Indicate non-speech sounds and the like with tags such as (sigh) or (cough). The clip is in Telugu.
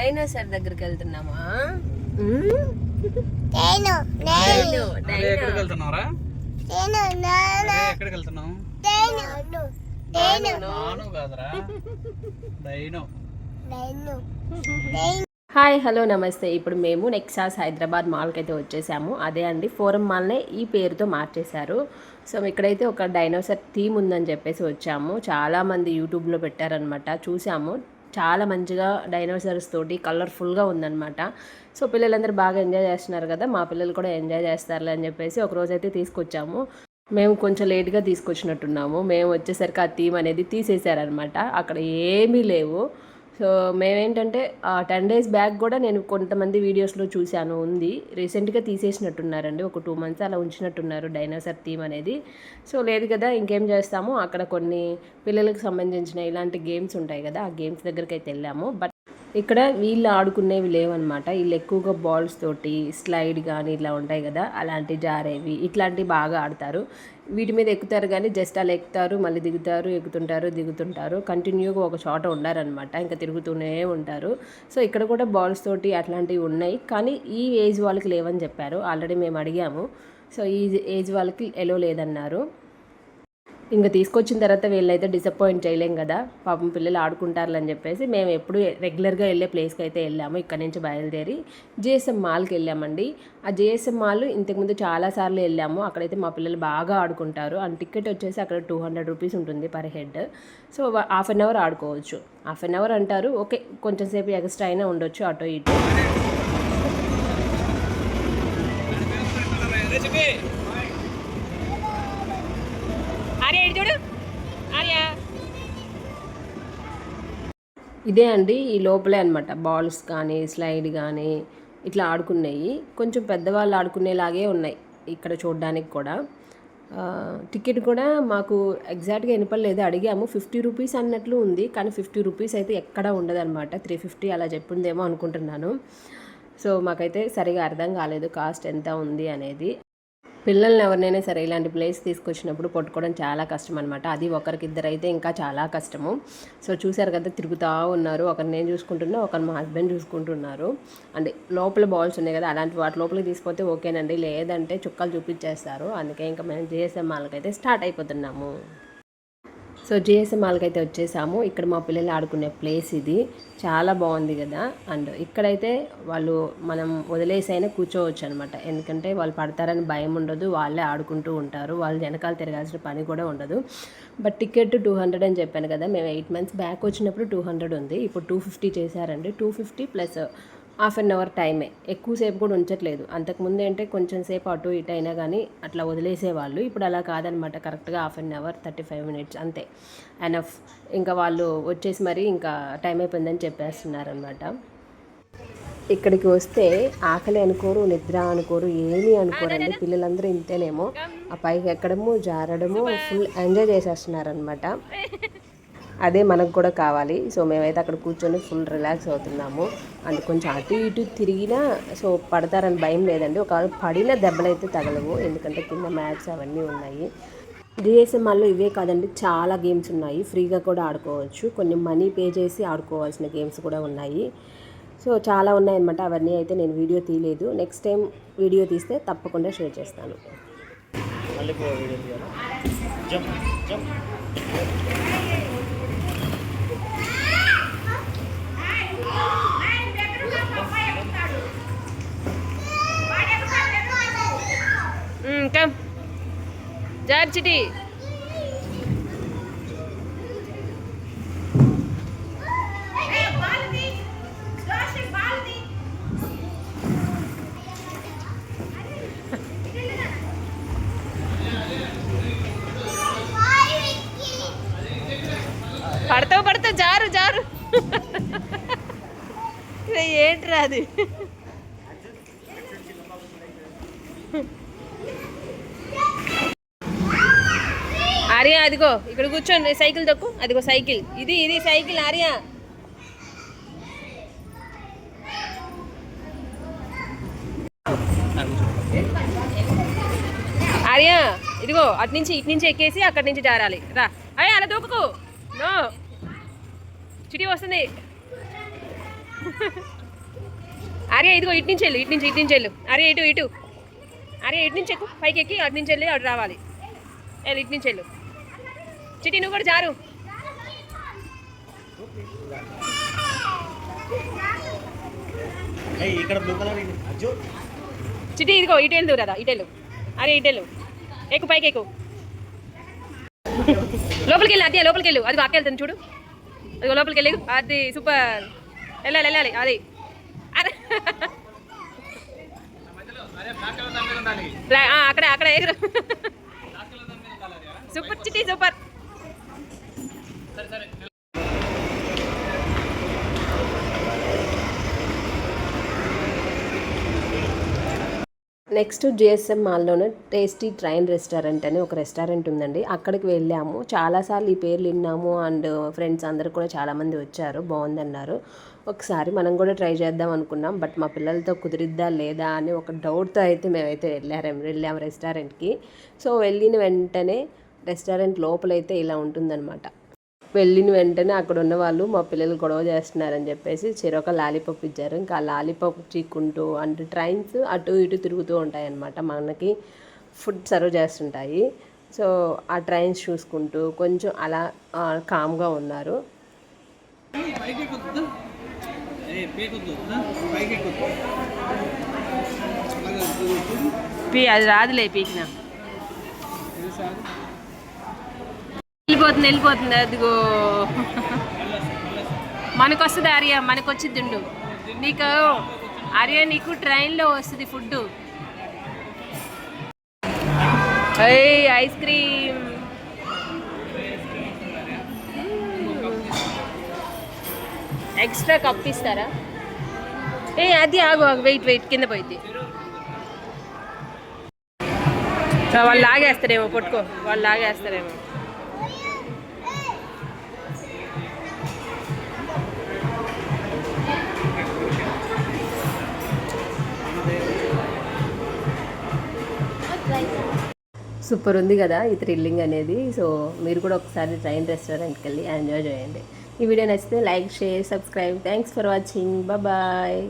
డైనోసార్ దగ్గరికి వెళ్తున్నామా? నేను డైనో అదే డైనో. ఎక్కడికి వెళ్తున్నావురా? నేను నాన్న అదే ఎక్కడికి వెళ్తున్నావు? నేను నేను నాను. కాదురా. డైనో. నేను నేను. హాయ్ హలో నమస్తే. ఇప్పుడు మేము నెక్సాస్ హైదరాబాద్ మాల్కి అయితే వచ్చేసాము. అదే అండి ఫోరం మాల్నే ఈ పేరుతో మార్చేశారు. సో ఇక్కడైతే ఒక డైనోసార్ థీమ్ ఉందని చెప్పేసి వచ్చాము. చాలామంది యూట్యూబ్లో పెట్టారనమాట చూసాము. చాలా మంచిగా డైనోసార్స్ తోటి కలర్ఫుల్గా ఉందన్నమాట. సో పిల్లలందరూ బాగా ఎంజాయ్ చేస్తున్నారు కదా మా పిల్లలు కూడా ఎంజాయ్ చేస్తారులే అని చెప్పేసి ఒకరోజైతే అయితే తీసుకొచ్చాము. మేము కొంచెం లేట్గా తీసుకొచ్చినట్టున్నాము. మేము వచ్చేసరికి ఆ థీమ్ అనేది తీసేశారనమాట అక్కడ ఏమీ లేవు. సో uh, మేమేంటంటే టెన్ డేస్ బ్యాక్ కూడా నేను కొంతమంది వీడియోస్లో చూశాను ఉంది. రీసెంట్గా తీసేసినట్టున్నారండి. ఒక టూ మంత్స్ అలా ఉంచినట్టున్నారు డైనోసార్ థీమ్ అనేది. సో లేదు కదా ఇంకేం చేస్తాము? అక్కడ కొన్ని పిల్లలకు సంబంధించిన ఇలాంటి గేమ్స్ ఉంటాయి కదా ఆ గేమ్స్ దగ్గరికి అయితే వెళ్ళాము. బట్ ఇక్కడ వీళ్ళు ఆడుకునేవి లేవన్నమాట. వీళ్ళు ఎక్కువగా బాల్స్ తోటి స్లైడ్ కానీ ఇట్లా ఉంటాయి కదా అలాంటి జారేవి ఇట్లాంటివి బాగా ఆడతారు. వీటి మీద ఎక్కుతారు కానీ జస్ట్ అలా ఎక్కుతారు మళ్ళీ దిగుతారు ఎక్కుతుంటారు దిగుతుంటారు. కంటిన్యూగా ఒక చోట ఉండారనమాట ఇంకా తిరుగుతూనే ఉంటారు. సో ఇక్కడ కూడా బాల్స్ తోటి అట్లాంటివి ఉన్నాయి. కానీ ఈ ఏజ్ వాళ్ళకి లేవని చెప్పారు. ఆల్రెడీ మేము అడిగాము. సో ఈ ఏజ్ వాళ్ళకి ఎలో లేదన్నారు. ఇంకా తీసుకొచ్చిన తర్వాత వీళ్ళైతే డిసప్పాయింట్ చేయలేం కదా. పాపం పిల్లలు ఆడుకుంటారులని చెప్పేసి మేము ఎప్పుడు రెగ్యులర్గా వెళ్ళే ప్లేస్కి అయితే వెళ్ళాము. ఇక్కడ నుంచి బయలుదేరి జేఎస్ఎం మాల్కి వెళ్ళామండి. ఆ జేఎస్ఎం మాల్ ఇంతకుముందు చాలాసార్లు వెళ్ళాము. అక్కడైతే మా పిల్లలు బాగా ఆడుకుంటారు. అండ్ టికెట్ వచ్చేసి అక్కడ టూ హండ్రెడ్ రూపీస్ ఉంటుంది per head so half an hour ఆడుకోవచ్చు. హాఫ్ అన్ అవర్ అంటారు. ఓకే కొంచెం సేపు ఎక్స్ట్రా అయినా ఉండొచ్చు అటో ఇటు. ఆర్య చూడు. ఆర్య. ఇదే అండి ఈ లోపలే అనమాట బాల్స్ కానీ స్లైడ్ కానీ ఇట్లా ఆడుకునేవి కొంచెం పెద్దవాళ్ళు ఆడుకునేలాగే ఉన్నాయి ఇక్కడ చూడడానికి కూడా. టికెట్ కూడా మాకు ఎగ్జాక్ట్గా వినపడలేదు. అడిగాము. ఫిఫ్టీ రూపీస్ అన్నట్లు ఉంది. కానీ ఫిఫ్టీ రూపీస్ అయితే ఎక్కడా ఉండదన్నమాట. త్రీ ఫిఫ్టీ అలా చెప్పిందేమో అనుకుంటున్నాను. సో మాకైతే సరిగా అర్థం కాలేదు కాస్ట్ ఎంత ఉంది అనేది. పిల్లల్ని ఎవరినైనా సరే ఇలాంటి ప్లేస్ తీసుకొచ్చినప్పుడు పట్టుకోవడం చాలా కష్టం అనమాట అది ఒకరికి ఇద్దరైతే అయితే ఇంకా చాలా కష్టము. సో చూశారు కదా తిరుగుతూ ఉన్నారు. ఒకరిని నేను చూసుకుంటున్నా ఒకరు మా హస్బెండ్ చూసుకుంటున్నారు. అంటే లోపల బాల్స్ ఉన్నాయి కదా అలాంటి వాటి లోపలికి తీసుకుపోతే ఓకేనండి. లేదంటే చుక్కలు చూపించేస్తారు. అందుకే ఇంకా మేము జిఎస్ఎం వాళ్ళకైతే స్టార్ట్ అయిపోతున్నాము. సో జిఎస్ఎం మాల్కి అయితే వచ్చేసాము. ఇక్కడ మా పిల్లలు ఆడుకునే ప్లేస్ ఇది. చాలా బాగుంది కదా. అండ్ ఇక్కడైతే వాళ్ళు మనం వదిలేసైనా కూర్చోవచ్చు అనమాట ఎందుకంటే వాళ్ళు పడతారని భయం ఉండదు. వాళ్ళే ఆడుకుంటూ ఉంటారు. వాళ్ళు వెనకాల తిరగాల్సిన పని కూడా ఉండదు. బట్ టికెట్ టూ హండ్రెడ్ అని చెప్పాను కదా. మేము ఎయిట్ మంత్స్ బ్యాక్ వచ్చినప్పుడు టూ హండ్రెడ్ ఉంది. ఇప్పుడు టూ ఫిఫ్టీ చేశారండి. Two fifty plus half an hour టైమే. ఎక్కువసేపు కూడా ఉంచట్లేదు. అంతకుముందు అంటే కొంచెం సేపు అటు ఇటు అయినా కానీ అట్లా వదిలేసేవాళ్ళు. ఇప్పుడు అలా కాదనమాట. కరెక్ట్గా half an hour thirty five minutes అంతే. ఎనఫ్. ఇంకా వాళ్ళు వచ్చేసి మరి ఇంకా టైం అయిపోయిందని చెప్పేస్తున్నారనమాట. ఇక్కడికి వస్తే ఆకలి అనుకోరు నిద్ర అనుకోరు ఏమీ అనుకోరండి. పిల్లలందరూ ఇంతేనేమో. ఆ పైకి ఎక్కడము జారడము ఫుల్ ఎంజాయ్ చేసేస్తున్నారనమాట. అదే మనకు కూడా కావాలి. సో మేమైతే అక్కడ కూర్చొని ఫుల్ రిలాక్స్ అవుతున్నాము. అండ్ కొంచెం అటు ఇటు తిరిగినా సో పడతారని భయం లేదండి. ఒకవేళ పడిన దెబ్బలైతే తగలవు. ఎందుకంటే కింద మ్యాట్స్ అవన్నీ ఉన్నాయి. డిఎస్ఎంఆర్లో ఇవే కాదండి చాలా గేమ్స్ ఉన్నాయి. ఫ్రీగా కూడా ఆడుకోవచ్చు. కొన్ని మనీ పే చేసి ఆడుకోవాల్సిన గేమ్స్ కూడా ఉన్నాయి. సో చాలా ఉన్నాయన్నమాట. అవన్నీ అయితే నేను వీడియో తీయలేదు. నెక్స్ట్ టైం వీడియో తీస్తే తప్పకుండా షేర్ చేస్తాను. జార్జిటి పడతావు పడతావు జారు జారు. (laughs) ఏంట్రా అది? ఆర్య అదిగో ఇక్కడ కూర్చోండి సైకిల్ తొక్కు. అదిగో సైకిల్. ఇది ఇది సైకిల్ ఆర్య. ఆర్య ఇదిగో అటు నుంచి ఇటు నుంచి ఎక్కేసి అక్కడి నుంచి జారాలి. రా. అయ్యా అలా దూకుకు నో. చిటి వస్తుంది. అరే ఇదిగో ఇటు నుంచి వెళ్ళు ఇటు నుంచి ఇటు నుంచి వెళ్ళు. అరే ఇటు ఇటు. అరే ఇటు నుంచి ఎక్కు. పైకి ఎక్కి అటు నుంచి వెళ్ళి అటు రావాలి. వెళ్ళు ఇటు నుంచి వెళ్ళు. చిటి నువ్వు కూడా జారు. చిటి ఇదిగో ఇటు వెళ్దు కదా ఇటు వెళ్ళు అరే ఇటు వెళ్ళు ఎక్కు పైకి ఎక్కు. లోపలికి వెళ్ళి అదే లోపలికి వెళ్ళు. అది అక్క వెళ్తుంది చూడు. అది లోపలికి వెళ్ళి. అది సూపర్. వెళ్ళాలి వెళ్ళాలి అది. అరే. అక్కడ అక్కడ ఎగురు. Super Chitti super. Next G S M మాల్లోనే tasty train restaurant అని ఒక రెస్టారెంట్ ఉందండి. అక్కడికి వెళ్ళాము. చాలాసార్లు ఈ పేర్లు విన్నాము అండ్ ఫ్రెండ్స్ అందరు కూడా చాలామంది వచ్చారు. బాగుందన్నారు. ఒకసారి మనం కూడా ట్రై చేద్దాం అనుకున్నాం. బట్ మా పిల్లలతో కుదిరిద్దా లేదా అని ఒక డౌట్తో అయితే మేమైతే వెళ్ళాము వెళ్ళాము రెస్టారెంట్కి. సో వెళ్ళిన వెంటనే రెస్టారెంట్ లోపలైతే ఇలా ఉంటుందన్నమాట. వెళ్ళిన వెంటనే అక్కడ ఉన్న వాళ్ళు మా పిల్లలు గొడవ చేస్తున్నారని చెప్పేసి చెరొక లాలీపాప్ ఇచ్చారు. ఇంకా ఆ లాలీపాప్ చీక్కుంటూ అంటే ట్రైన్స్ అటు ఇటు తిరుగుతూ ఉంటాయి అన్నమాట మనకి ఫుడ్ సర్వ్ చేస్తుంటాయి. సో ఆ ట్రైన్స్ చూసుకుంటూ కొంచెం అలా కామ్గా ఉన్నారు. పీ అది రాదులే పీకిన. వెళ్ళిపోతుంది వెళ్ళిపోతుంది అదిగో. మనకు వస్తుంది ఆర్య మనకు వచ్చింది ఉండు నీకు ఆర్య నీకు ట్రైన్లో వస్తుంది food ice cream. Extra cup ఇస్తారా? ఏ అది ఆగు ఆగు వెయిట్ వెయిట్ కింద పోయింది వాళ్ళు లాగేస్తారేమో పట్టుకో. వాళ్ళు లాగేస్తారేమో. సూపర్ ఉంది కదా ఈ థ్రిల్లింగ్ అనేది. సో మీరు కూడా ఒకసారి ట్రైన్ రెస్టారెంట్కి వెళ్ళి ఎంజాయ్ చేయండి. ఈ వీడియో నచ్చితే like share subscribe. Thanks for watching bye